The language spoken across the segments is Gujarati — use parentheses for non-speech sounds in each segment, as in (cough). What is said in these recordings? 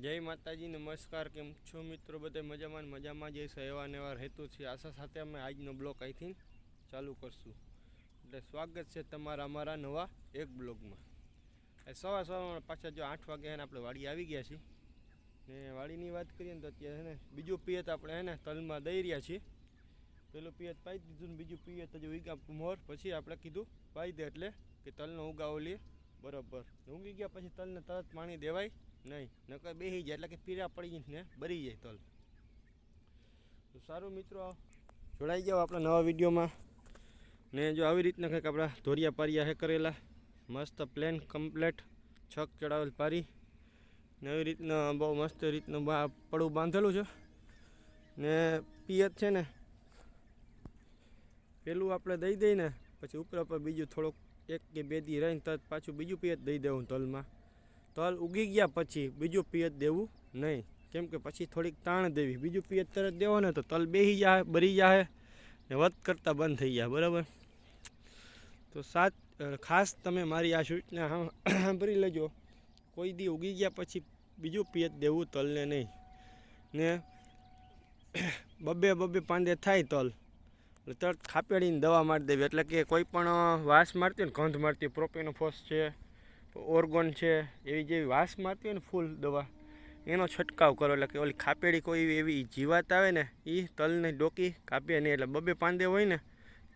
જય માતાજી, નમસ્કાર. કેમ છો મિત્રો? બધા મજામાં મજામાં જે એવા નેવા હેતુ છે. આશા સાથે અમે આજનો બ્લોક અહીંથી ચાલુ કરશું. એટલે સ્વાગત છે તમારા અમારા નવા એક બ્લોગમાં. એ સવાર સવારમાં પાછા જો આઠ વાગે એને આપણે વાડી આવી ગયા છીએ. ને વાડીની વાત કરીએ ને તો અત્યારે ને બીજું પિયત આપણે એને તલમાં દઈ રહ્યા છીએ. પેલું પિયત પાઈ દીધું ને બીજું પિયત હજુ ઉગા મોર. પછી આપણે કીધું પાઈ દે એટલે કે તલનો ઉગાવો લઈએ બરોબર. ઊંઘી ગયા પછી તલને તરત પાણી દેવાય. નહીં. નકર બેસી જાય, એટલે કે પીરા પડી ને બરી જાય તલ. તો સારું મિત્રો, જોડાઈ જાઓ આપણા નવા વિડીયોમાં. ને જો આવી રીતના કંઈક આપણા ધોરિયા પારિયા હે કરેલા, મસ્ત પ્લેન કમ્પ્લેટ છક ચડાવેલ પારી. ને એવી રીતના બહુ મસ્ત રીતનું પડું બાંધેલું છે. ને પિયત છે ને, પેલું આપણે દઈ દઈને પછી ઉપર ઉપર બીજું થોડુંક એક કે બે દી રહીને તરત પાછું બીજું પિયત દઈ દેવું તલમાં. તલ ઉગી ગયા પછી બીજું પિયત દેવું નહીં. કેમ કે પછી થોડીક તાણ દેવી. બીજું પિયત તરત દેવો ને તો તલ બેસી જાય બરી જાય ને વધ કરતાં બંધ થઈ જાય બરાબર? તો સાત ખાસ તમે મારી આ સૂચના સાંભળી લેજો. કોઈ દી ઉગી ગયા પછી બીજું પિયત દેવું તલને નહીં. ને બબે બબે પાંદે થાય તલ. તરત ખાપેડીને દવા મારી દેવી. એટલે કે કોઈ પણ વાસ મારતી ને ગંધ મારતી પ્રોપેનોફોસ છે ઓર્ગોન છે, એવી જેવી વાસ આવતી હોય ને ફૂલ દવા, એનો છંટકાવ કરો. એટલે કે ઓલી ખાપેડી કોઈ એવી જીવાત આવે ને એ તલને ડોકી કાપીએ નહીં. એટલે બબે પાંદે હોય ને,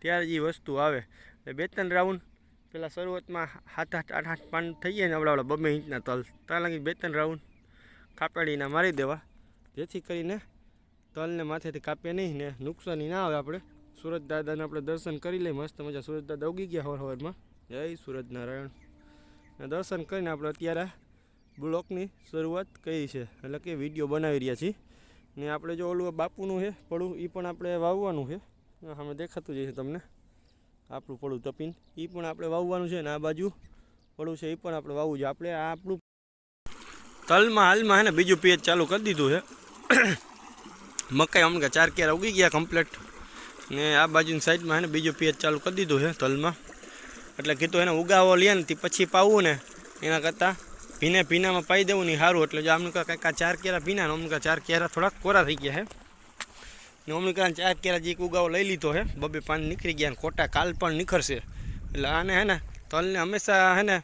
ત્યારે જ એ વસ્તુ આવે. એટલે બે ત્રણ રાઉન્ડ પેલા શરૂઆતમાં હાથ આઠ આઠ આઠ પાન થઈ જાય ને આવડા બબે ઇંચના તલ. ત્યાં લાગી બે ત્રણ રાઉન્ડ કાપેડીના મારી દેવા. જેથી કરીને તલને માથેથી કાપે નહીં ને નુકસાની ના આવે આપણે. સુરત દાદાને આપણે દર્શન કરી લઈએ. મસ્ત મજા. સુરત દાદા ઉગી ગયા હવાર હવારમાં. જય સુરત નારાયણ દર્શન કરીને આપણે અત્યારે બ્લોકની શરૂઆત કરી છે. એટલે કે વીડિયો બનાવી રહ્યા છીએ. ને આપણે જો ઓલું બાપુનું છે, પડું એ પણ આપણે વાવવાનું છે. અમે દેખાતું જશે તમને. આપણું પડું તપીન. એ પણ આપણે વાવવાનું છે ને આ બાજુ પડું છે એ પણ આપણે વાવવું છે. આપણે આ આપણું તલમાં હાલમાં હે ને બીજું પેજ ચાલુ કરી દીધું છે. (coughs) મકાઈ અમને ચાર કેરા ઉગી ગયા કમ્પ્લેટ ને આ બાજુની સાઈડમાં હે ને બીજું પેજ ચાલુ કરી દીધું છે તલમાં. એટલે કીધું એને ઉગાવો લે ને તે પછી પાવું ને. એના કરતાં ભીને ભીનામાં પાઈ દેવું નહીં સારું એટલે જો આમનું કાંઈક આ ચાર કેરા ભીના ને અમને ચાર કેરા થોડાક કોરા થઈ ગયા છે ને અમને કાં ચાર કેરા જે ઉગાવો લઈ લીધો છે બબે પાન નીકળી ગયા ને ખોટા કાલ પણ નીકળશે એટલે આને હે ને તલને હંમેશા હે ને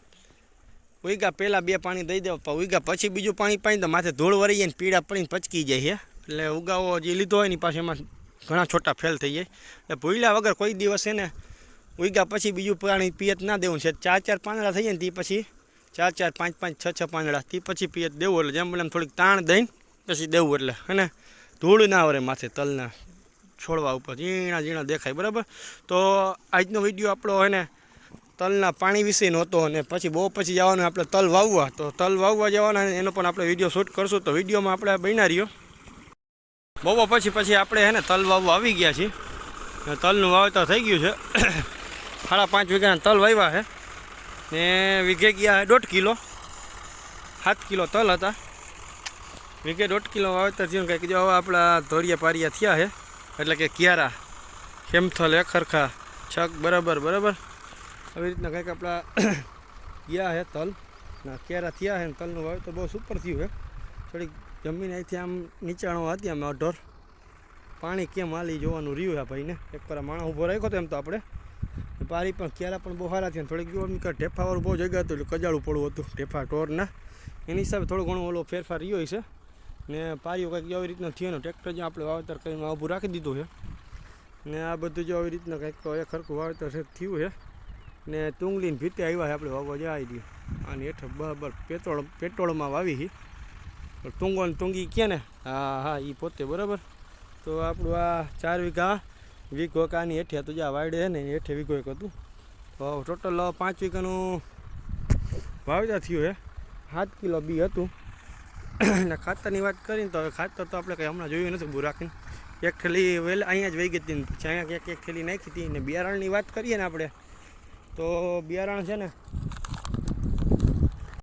ઉઈગા પહેલાં બે પાણી દઈ દેવા. પણ ઉઈગા પછી બીજું પાણી પાણી તો માથે ધૂળ વળી જાય ને પીળા પડીને પચકી જાય છે એટલે ઉગાવો જે લીધો હોય એની પાસે એમાં ઘણા છોટા ફેલ થઈ જાય. એટલે ભૂલ્યા વગર કોઈ દિવસ છે ઉઈગા પછી બીજું પાણી પિયત ના દેવું છે ચાર ચાર પાંદડા થઈ જાય ને તે પછી ચાર ચાર પાંચ પાંચ છ છ પાંદડા. તે પછી પિયત દેવું એટલે જેમ એમ થોડીક તાણ દઈને પછી દેવું એટલે. અને ધૂળ ના વરે માથે તલના છોડવા ઉપર. ઝીણા ઝીણા દેખાય, બરાબર? તો આજનો વીડિયો આપણો હોય ને તલના પાણી વિશે નહોતો અને પછી બહુ પછી જવાનું આપણે તલ વાવવા. તો તલ વાવવા જવાના એનો પણ આપણે વીડિયો શૂટ કરશું. તો વિડીયોમાં આપણે બન્યા રહ્યો. બહુ પછી પછી આપણે હે ને તલ વાવવા આવી ગયા છીએ. તલનું વાવેતર થઈ ગયું છે. સાડા પાંચ વીઘાના તલ વાવ્યા છે. ને વીઘે ગયા છે દોઢ કિલો. સાત કિલો તલ હતા. વીઘે દોઢ કિલો વાવેતર થયું કંઈક જો હવે આપણા ધોરિયા પારિયા થયા છે. એટલે કે કિયારા હેમથલ એકરખા છક, બરાબર બરાબર. આવી રીતના કંઈક આપણા (coughs) ગયા છે તલ. ના કેરા થયા છે ને તલનું વાવેતર બહુ સુપર થયું છે. થોડીક જમીન અહીંથી આમ નીચાણો હતી અમે અઢોર પાણી કેમ હાલી જોવાનું રહ્યું છે ભાઈને. એક પર માણસ ઊભો રાખ્યો તો એમ તો આપણે પારી પણ ક્યારે પણ બહુ સારા થયા થોડીક જો એમ કે ઢેફાવાળું બહુ જગ્યા હતું એટલે કજાળું પડવું હતું. ઢેફા ટોરના એની હિસાબે થોડો ઘણો ઓલો ફેરફાર રહ્યો છે. ને પારીઓ કંઈક આવી રીતના થયો ને, ટ્રેક્ટર જે આપણે વાવેતર કરીને ઊભું રાખી દીધું છે. ને આ બધું જો આવી રીતના કંઈક એક ખરખું વાવેતર છે, થયું છે. ને તુંગલીને ભીતે આવ્યા છે આપણે વાવવા જાય આવી આની હેઠળ બરાબર પેટ્રોલ, પેટ્રોલમાં વાવી છે. તુંગો ને તુંગી કે ને? હા હા એ પોતે બરાબર. તો આપણું આ ચાર વીઘા વીઘો કાની હેઠે તો આ વાયડે છે ને હેઠે વીઘો એક હતું. તો ટોટલ પાંચ વીઘાનું વાવેતર થયું છે. સાત કિલો બી હતું. અને ખાતરની વાત કરીને તો હવે ખાતર તો આપણે કંઈ હમણાં જોયું નથી બહુ રાખીને. એક થેલી વહેલા અહીંયા જ વહી ગઈ હતી પછી અહીંયા એક એક થેલી નાખી હતી ને, બિયારણની વાત કરીએ ને આપણે. તો બિયારણ છે ને